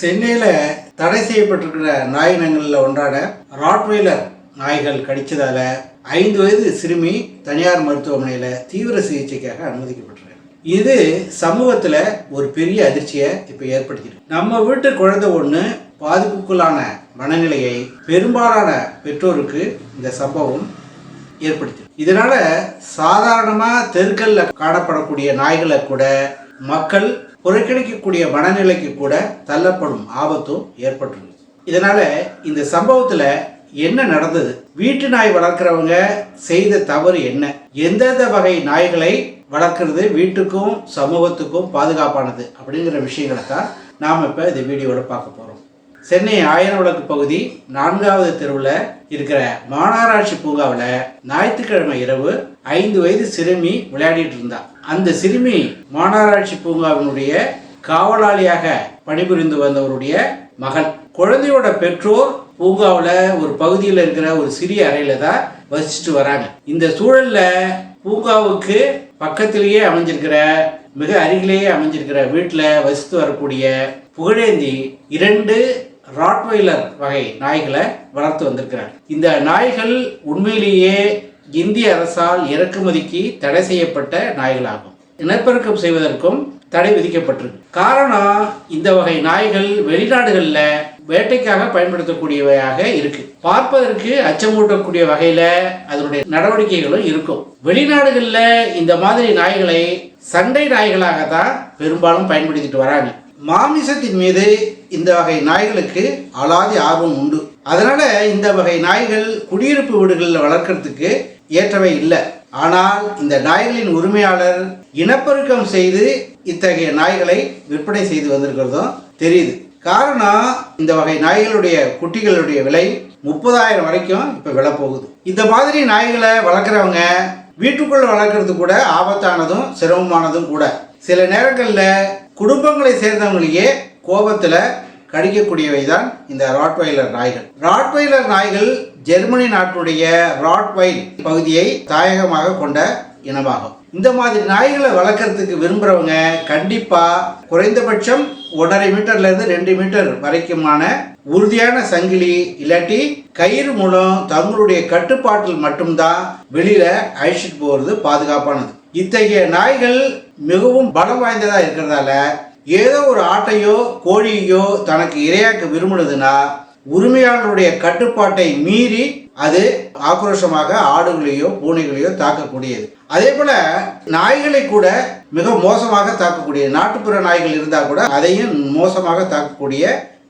சென்னையில் தடை செய்யப்பட்டிருக்கிற நாய் இனங்களில் ஒன்றான ராட்வெய்லர் நாய்கள் கடித்ததால் ஐந்து வயது சிறுமி தனியார் மருத்துவமனையில் தீவிர சிகிச்சைக்காக அனுமதிக்கப்பட்டிருக்கு இது சமூகத்தில் ஒரு பெரிய அதிர்ச்சியை இப்போ ஏற்படுத்தியிருக்கு. நம்ம வீட்டு குழந்தை ஒன்று பாதிப்புக்குள்ளான மனநிலையை பெரும்பாலான பெற்றோருக்கு இந்த சம்பவம் ஏற்படுத்தி இதனால் சாதாரணமாக தெருக்களில் காணப்படக்கூடிய நாய்களை கூட மக்கள் புறக்கணிக்கக்கூடிய மனநிலைக்கு கூட தள்ளப்படும் ஆபத்தும் ஏற்பட்டுள்ளது. இதனால இந்த சம்பவத்துல என்ன நடந்தது? வீட்டு நாய் வளர்க்குறவங்க செய்த தவறு என்ன? எந்தெந்த வகை நாய்களை வளர்க்குறது? வீட்டுக்கும் சமூகத்துக்கும் பாதுகாப்பானது அப்படிங்கிற விஷயங்களை தான் நாம் இப்போ இந்த வீடியோவில் பார்க்க போகிறோம் சென்னை ஆயிரம் விளக்கு பகுதி நான்காவது தெருவில் இருக்கிற மாநகராட்சி பூங்காவில் ஞாயிற்றுக்கிழமை இரவு ஐந்து வயது சிறுமி விளையாடிட்டு இருந்தா. அந்த சிறுமி மாநகராட்சி பூங்காவினுடைய காவலாளியாக பணிபுரிந்து வந்தவருடைய மகள் குழந்தையோட பெற்றோர் பூங்காவில் ஒரு பகுதியில் இருக்கிற ஒரு சிறிய அறையில தான் வசிச்சுட்டு வராங்க. இந்த சூழல்ல பூங்காவுக்கு பக்கத்திலேயே அமைஞ்சிருக்கிற மிக அருகிலேயே அமைஞ்சிருக்கிற வீட்டில் வசித்து வரக்கூடிய புகழேந்தி இரண்டு ராட்வைலர் வகை நாய்களை வளர்த்து வந்திருக்கிறார். இந்த நாய்கள் உண்மையிலேயே இந்திய அரசால் இறக்குமதிக்கு தடை செய்யப்பட்ட நாய்களாகும். இனப்பெருக்கம் செய்வதற்கும் தடை விதிக்கப்பட்டிருக்கு. காரணம் இந்த வகை நாய்கள் வெளிநாடுகளில் வேட்டைக்காக பயன்படுத்தக்கூடியவையாக இருக்கு. பார்ப்பதற்கு அச்சமூட்டக்கூடிய வகையில அதனுடைய நடவடிக்கைகளும் இருக்கும். வெளிநாடுகளில் இந்த மாதிரி நாய்களை சண்டை நாய்களாக தான் பெரும்பாலும் பயன்படுத்திட்டு வராங்க. மாமிசத்தின் மீது இந்த வகை நாய்களுக்கு அலாதி ஆர்வம் உண்டு. அதனால இந்த வகை நாய்கள் குடியிருப்பு வீடுகளில் வளர்க்கறதுக்கு ஏற்றவை இல்லை. ஆனால் இந்த நாய்களின் உரிமையாளர் இனப்பெருக்கம் செய்து இத்தகைய நாய்களை விற்பனை செய்து வந்திருக்கிறதும் தெரியுது. காரணம் இந்த வகை நாய்களுடைய குட்டிகளுடைய விலை முப்பதாயிரம் வரைக்கும் இப்போ விலை போகுது. இந்த மாதிரி நாய்களை வளர்க்குறவங்க வீட்டுக்குள்ள வளர்க்குறது கூட ஆபத்தானதும் சிரமமானதும் கூட. சில நேரங்களில் குடும்பங்களை சேர்ந்தவங்களையே கோபத்தில் கடிக்கக்கூடியவை தான் இந்த ராட்வைலர் நாய்கள். ராட்வைலர் நாய்கள் ஜெர்மனி நாட்டுடைய ராட்வைல் பகுதியை தாயகமாக கொண்ட இனமாகும். இந்த மாதிரி நாய்களை வளர்க்குறதுக்கு விரும்புகிறவங்க கண்டிப்பாக குறைந்தபட்சம் ஒன்றரை மீட்டர்லேருந்து ரெண்டு மீட்டர் வரைக்குமான உறுதியான சங்கிலி இல்லாட்டி கயிறு மூலம் தங்களுடைய கட்டுப்பாட்டில் மட்டும்தான் வெளியில அழிச்சிட்டு போகிறது பாதுகாப்பானது. இத்தகைய நாய்கள் மிகவும் பலம் வாய்ந்ததாக இருக்கிறதால ஏதோ ஒரு ஆட்டையோ கோழியோ தனக்கு இரையாக்க விரும்புனதுன்னா உரிமையாளருடைய கட்டுப்பாட்டை மீறி அது ஆக்ரோஷமாக ஆடுகளையோ பூனைகளையோ தாக்கக்கூடியது. அதே போல நாய்களை கூட மிக மோசமாக தாக்கக்கூடிய நாட்டுப்புற நாய்கள் இருந்தால் கூட அதையும் மோசமாக தாக்கக்கூடிய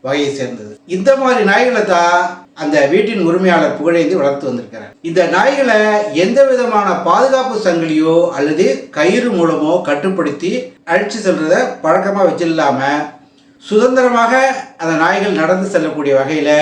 வகையை சேர்ந்தது. இந்த மாதிரி நாய்களை தான் அந்த வீட்டின் உரிமையாளர் புகழேந்தி வளர்த்து வந்திருக்கிறார். இந்த நாய்களை எந்த விதமான பாதுகாப்பு சங்கிலியோ அல்லது கயிறு மூலமோ கட்டுப்படுத்தி அழிச்சு செல்றத பழக்கமாக வச்சில்லாம சுதந்திரமாக அந்த நாய்கள் நடந்து செல்லக்கூடிய வகையில்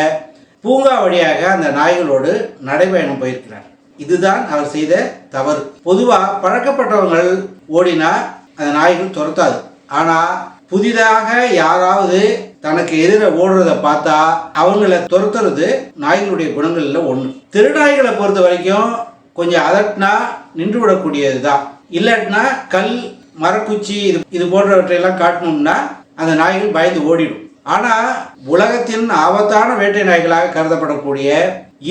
பூங்கா வழியாக அந்த நாய்களோடு நடைபயணம் போயிருக்கிறார். இதுதான் அவர் செய்த தவறு. பொதுவாக பழக்கப்பட்டவங்கள் ஓடினா அந்த நாய்கள் துரத்தாது. ஆனால் புதிதாக யாராவது தனக்கு எதிர ஓடுறத பார்த்தா அவங்கள துரத்துறது நாய்களுடைய குணங்கள்ல ஒன்று திருநாய்களை பொறுத்த வரைக்கும் கொஞ்சம் அதட்டினா நின்று விடக்கூடியது தான் இல்லாட்டினா கல் மரக்குச்சி இது இது போன்றவற்றையெல்லாம் காட்டணும்னா அந்த நாய்கள் பயந்து ஓடிடும். ஆனால் உலகத்தின் ஆபத்தான வேட்டை நாய்களாக கருதப்படக்கூடிய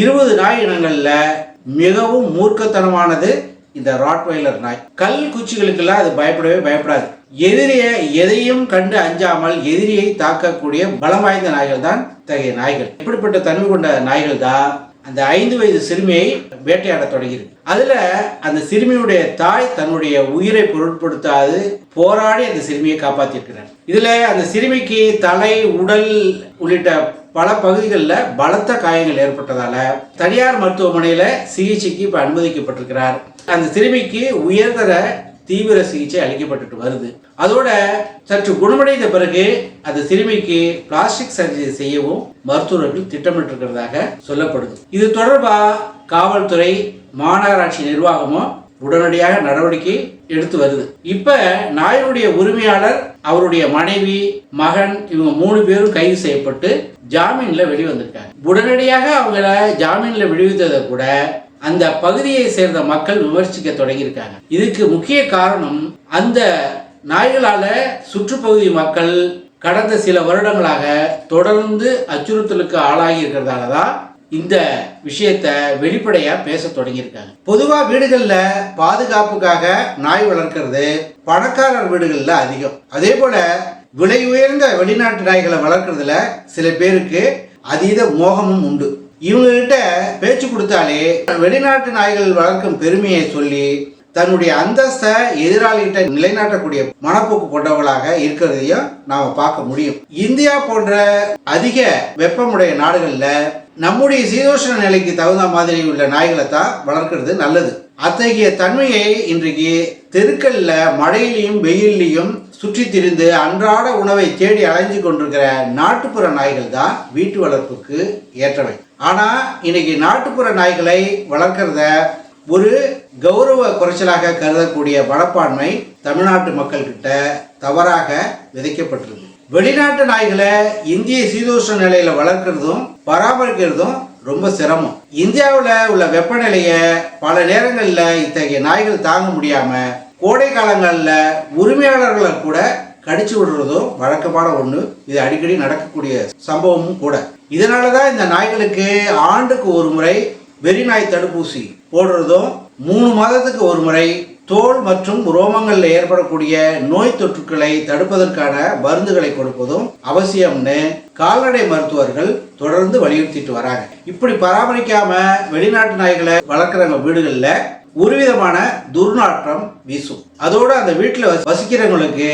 இருபது நாய் இனங்களில் மிகவும் மூர்க்கத்தனமானது இந்த ராட்வைலர் நாய். கல் குச்சிகளுக்கெல்லாம் அது பயப்படவே பயப்படாது. எதிரியை எதையும் கண்டு அஞ்சாமல் எதிரியை தாக்கக்கூடிய பலம் வாய்ந்த நாய்கள் தான் இத்தகைய நாய்கள். இப்படிப்பட்ட தன்மை கொண்ட நாய்கள் தான் அந்த ஐந்து வயது சிறுமியை வேட்டையாட தொடங்கியிருக்கு. அதுல அந்த சிறுமியுடைய தாய் தன்னுடைய உயிரை பொருட்படுத்தாது போராடி அந்த சிறுமியை காப்பாத்திருக்கிறார் இதுல அந்த சிறுமிக்கு தலை உடல் உள்ளிட்ட பல பகுதிகளில் பலத்த காயங்கள் ஏற்பட்டதால தனியார் மருத்துவமனையில் சிகிச்சைக்கு இப்போ அனுமதிக்கப்பட்டிருக்கிறார். அந்த சிறுமிக்கு உயர்தர தீவிர சிகிச்சை அளிக்கப்பட்டுட்டு வருது. அதோட சற்று குணமடைந்த பிறகு அந்த சிறுமிக்கு பிளாஸ்டிக் சர்ஜரி செய்யவும் மருத்துவர்கள் திட்டமிட்டிருக்கிறதாக சொல்லப்படுது. இது தொடர்பா காவல்துறை மாநகராட்சி நிர்வாகமும் உடனடியாக நடவடிக்கை எடுத்து வருது. இப்ப நாயனுடைய உரிமையாளர் அவருடைய மனைவி மகன் இவங்க மூணு பேரும் கைது செய்யப்பட்டு ஜாமீன்ல வெளிவந்திருக்காங்க. உடனடியாக அவங்கள ஜாமீன்ல விடுவித்ததை கூட அந்த பகுதியை சேர்ந்த மக்கள் விமர்சிக்க தொடங்கியிருக்காங்க. இதுக்கு முக்கிய காரணம் அந்த நாய்களால சுற்றுப்பகுதி மக்கள் கடந்த சில வருடங்களாக தொடர்ந்து அச்சுறுத்தலுக்கு ஆளாகி இருக்கிறதால தான் இந்த விஷயத்த வெளிப்படையா பேச தொடங்கியிருக்காங்க. பொதுவா வீடுகள்ல பாதுகாப்புக்காக நாய் வளர்க்கிறது பணக்காரர் வீடுகள்ல அதிகம். அதே போல விலை உயர்ந்த வெளிநாட்டு நாய்களை வளர்க்கறதுல சில பேருக்கு அதீத மோகமும் உண்டு. இவங்ககிட்ட பேச்சு கொடுத்தாலே வெளிநாட்டு நாய்கள் வளர்க்கும் பெருமையை சொல்லி தன்னுடைய அந்தஸ்தை எதிராளிகிட்ட நிலைநாட்டக்கூடிய மனப்போக்கு கொண்டவர்களாக இருக்கிறதையும் நாம பார்க்க முடியும். இந்தியா போன்ற அதிக வெப்பமுடைய நாடுகளில் நம்முடைய சீதோஷ்ண நிலைக்கு தகுந்த மாதிரி உள்ள நாய்களை தான் வளர்க்கிறது நல்லது. அத்தகைய தன்மையை இன்றைக்கு தெருக்கல்ல மழையிலையும் வெயில்லையும் சுற்றி திரிந்து அன்றாட உணவை தேடி அலைஞ்சு கொண்டிருக்கிற நாட்டுப்புற நாய்கள் தான் வீட்டு வளர்ப்புக்கு ஏற்றவை. ஆனா இன்னைக்கு நாட்டுப்புற நாய்களை வளர்க்கறத ஒரு கௌரவ குறைச்சலாக கருதக்கூடிய மனப்பான்மை தமிழ்நாட்டு மக்கள்கிட்ட தவறாக விதைக்கப்பட்டிருக்கு வெளிநாட்டு நாய்களை இந்திய சீதோஷ்ண நிலையில வளர்க்கறதும் பராமரிக்கிறதும் ரொம்ப சிரமம். இந்தியாவில் உள்ள வெப்பநிலையை பல நேரங்களில் இத்தகைய நாய்கள் தாங்க முடியாமல் கோடை காலங்களில் உரிமையாளர்களை கூட கடிச்சு விடுறதும் வழக்கமான ஒன்று இது அடிக்கடி நடக்கக்கூடிய சம்பவமும் கூட. இதனால தான் இந்த நாய்களுக்கு ஆண்டுக்கு ஒரு முறை வெறிநாய் தடுப்பூசி போடுறதும் மூணு மாதத்துக்கு ஒரு முறை தோல் மற்றும் ரோமங்களில் ஏற்படக்கூடிய நோய் தொற்றுக்களை தடுப்பதற்கான மருந்துகளை கொடுப்பதும் அவசியம்னு கால்நடை மருத்துவர்கள் தொடர்ந்து வலியுறுத்திட்டு வராங்க. இப்படி பராமரிக்காம வெளிநாட்டு நாய்களை வளர்க்குறவங்க வீடுகளில் ஒரு விதமான துர்நாற்றம் வீசும். அதோடு அந்த வீட்டில் வசிக்கிறவங்களுக்கு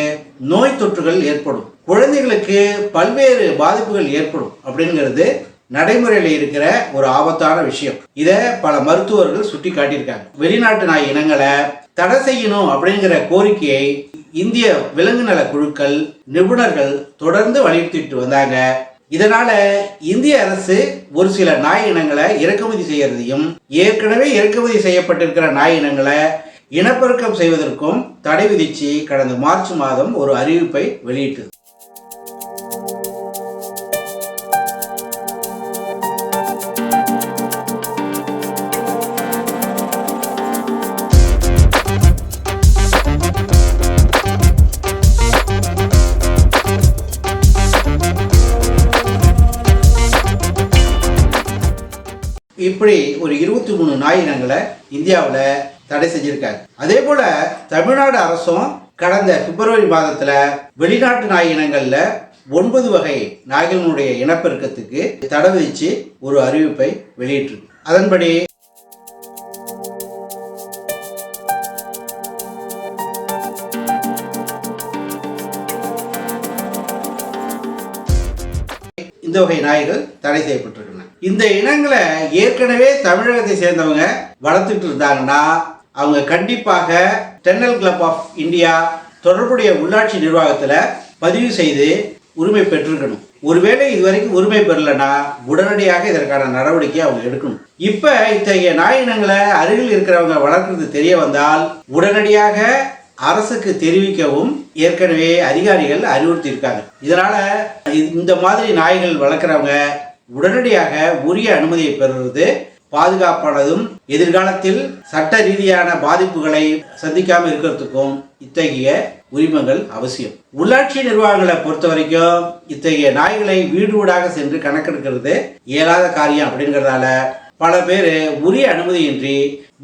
நோய் தொற்றுகள் ஏற்படும். குழந்தைகளுக்கு பல்வேறு பாதிப்புகள் ஏற்படும் அப்படிங்கிறது நடைமுறையில் இருக்கிற ஒரு ஆபத்தான விஷயம். இதை பல மருத்துவர்கள் சுட்டி காட்டியிருக்காங்க வெளிநாட்டு நாய் இனங்களை தடை செய்யணும் அப்படிங்கிற கோரிக்கையை இந்திய விலங்கு நல குழுக்கள் நிபுணர்கள் தொடர்ந்து வலியுறுத்திட்டு வந்தாங்க. இதனால இந்திய அரசு ஒரு சில நாய் இனங்களை இறக்குமதி செய்யறதையும் ஏற்கனவே இறக்குமதி செய்யப்பட்டிருக்கிற நாய் இனங்களை இனப்பெருக்கம் செய்வதற்கும் தடை விதிச்சு கடந்த மார்ச் மாதம் ஒரு அறிவிப்பை வெளியிட்டது. இப்படி ஒரு இருபத்தி மூணு நாய் இனங்களை இந்தியாவில் தடை செஞ்சிருக்காங்க அதே போல தமிழ்நாடு அரசும் கடந்த பிப்ரவரி மாதத்துல வெளிநாட்டு நாய் இனங்கள்ல ஒன்பது வகை நாய்களினுடைய இனப்பெருக்கத்துக்கு தடை விதிச்சு ஒரு அறிவிப்பை வெளியிட்டிருக்கு. அதன்படி இந்த வகை நாய்கள் தடை செய்யப்பட்டிருக்கின்றன. இந்த இனங்களை ஏற்கனவே தமிழகத்தை சேர்ந்தவங்க வளர்த்துட்டு இருந்தாங்கன்னா அவங்க கண்டிப்பாக டென்னல் கிளப் ஆஃப் இந்தியா தொடர்புடைய உள்ளாட்சி நிர்வாகத்தில் பதிவு செய்து உரிமை பெற்றிருக்கணும். ஒருவேளை இதுவரைக்கும் உரிமை பெறலைன்னா உடனடியாக இதற்கான நடவடிக்கை அவங்க எடுக்கணும். இப்போ இத்தகைய நாய் இனங்களை அருகில் இருக்கிறவங்க வளர்க்குறது தெரிய வந்தால் உடனடியாக அரசுக்கு தெரிவிக்கவும் ஏற்கனவே அதிகாரிகள் அறிவுறுத்தியிருக்காங்க. இதனால இந்த மாதிரி நாய்கள் வளர்க்குறவங்க உடனடியாக உரிய அனுமதியை பெறுவது பாதுகாப்பானதும் எதிர்காலத்தில் சட்ட ரீதியான பாதிப்புகளை சந்திக்காமல் இருக்கிறதுக்கும் இத்தகைய உரிமங்கள் அவசியம். உள்ளாட்சி நிர்வாகங்களை பொறுத்த வரைக்கும் இத்தகைய நாய்களை வீடு வீடாக சென்று கணக்கெடுக்கிறது இயலாத காரியம் அப்படிங்கிறதால பல பேர் உரிய அனுமதியின்றி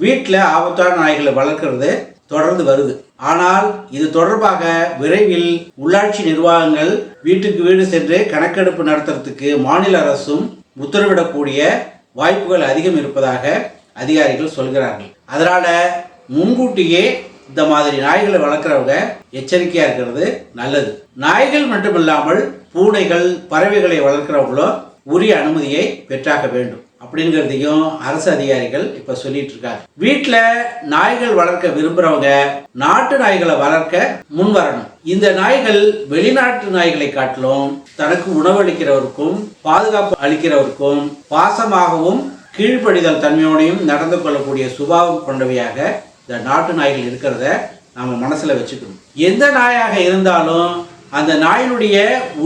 வீட்டில் ஆபத்தான நாய்களை வளர்க்கிறது தொடர்ந்து வருது. ஆனால் இது தொடர்பாக விரைவில் உள்ளாட்சி நிர்வாகங்கள் வீட்டுக்கு வீடு சென்று கணக்கெடுப்பு நடத்துறதுக்கு மாநில அரசும் உத்தரவிடக்கூடிய வாய்ப்புகள் அதிகம் இருப்பதாக அதிகாரிகள் சொல்கிறார்கள். அதனால முன்கூட்டியே இந்த மாதிரி நாய்களை வளர்க்குறவங்க எச்சரிக்கையா இருக்கிறது நல்லது. நாய்கள் மட்டுமில்லாமல் பூனைகள் பறவைகளை வளர்க்குறவங்களும் உரிய அனுமதியை பெற்றாக வேண்டும். அப்படிங்கிறதையும் அரசு அதிகாரிகள் இப்ப சொல்லிட்டு இருக்காங்க. வீட்டில் நாய்கள் வளர்க்க விரும்புறவங்க நாட்டு நாய்களை வளர்க்க முன் வரணும் இந்த நாய்கள் வெளிநாட்டு நாய்களை காட்டிலும் தனக்கு உணவளிக்கிறவருக்கும் பாதுகாப்பு அளிக்கிறவருக்கும் பாசமாகவும் கீழ்ப்படிதல் தன்மையோடையும் நடந்து கொள்ளக்கூடிய சுபாவம் கொண்டவையாக இந்த நாட்டு நாய்கள் இருக்கிறத நாம மனசுல வச்சுக்கணும். எந்த நாயாக இருந்தாலும் அந்த நாயினுடைய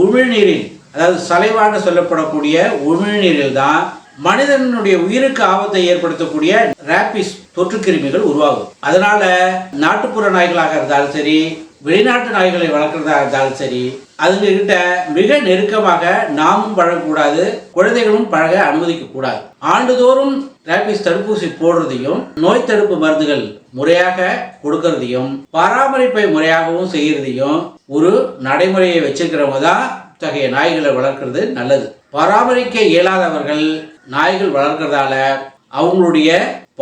உமிழ்நீரில் அதாவது சலைவாக சொல்லப்படக்கூடிய உமிழ்நீரில் தான் மனிதனுடைய உயிருக்கு ஆபத்தை ஏற்படுத்தக்கூடிய ரேபிஸ் தொற்று கிருமிகள் உருவாகும். அதனால நாட்டுப்புற நாய்களாக இருந்தாலும் சரி வெளிநாட்டு நாய்களை வளர்க்குறதா இருந்தாலும் சரி அதுங்க கிட்ட மிக நெருக்கமாக நாமும் பழகக்கூடாது குழந்தைகளும் பழக அனுமதிக்க கூடாது ஆண்டுதோறும் ரேபிஸ் தடுப்பூசி போடுறதையும் நோய் தடுப்பு மருந்துகள் முறையாக கொடுக்கறதையும் பராமரிப்பை முறையாகவும் செய்யறதையும் ஒரு நடைமுறையை வச்சிருக்கிறவங்க தான் இத்தகைய நாய்களை வளர்க்கறது நல்லது. பராமரிக்க இயலாதவர்கள் நாய்கள் வளர்க்கறதால அவங்களுடைய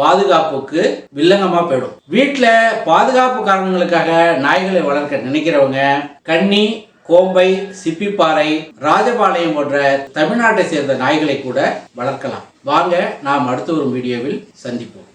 பாதுகாப்புக்கு வில்லங்கமா போயிடும். வீட்டில் பாதுகாப்பு காரணங்களுக்காக நாய்களை வளர்க்க நினைக்கிறவங்க கன்னி கோம்பை சிப்பிப்பாறை ராஜபாளையம் போன்ற தமிழ்நாட்டை சேர்ந்த நாய்களை கூட வளர்க்கலாம். வாங்க நாம் அடுத்த ஒரு வீடியோவில் சந்திப்போம்.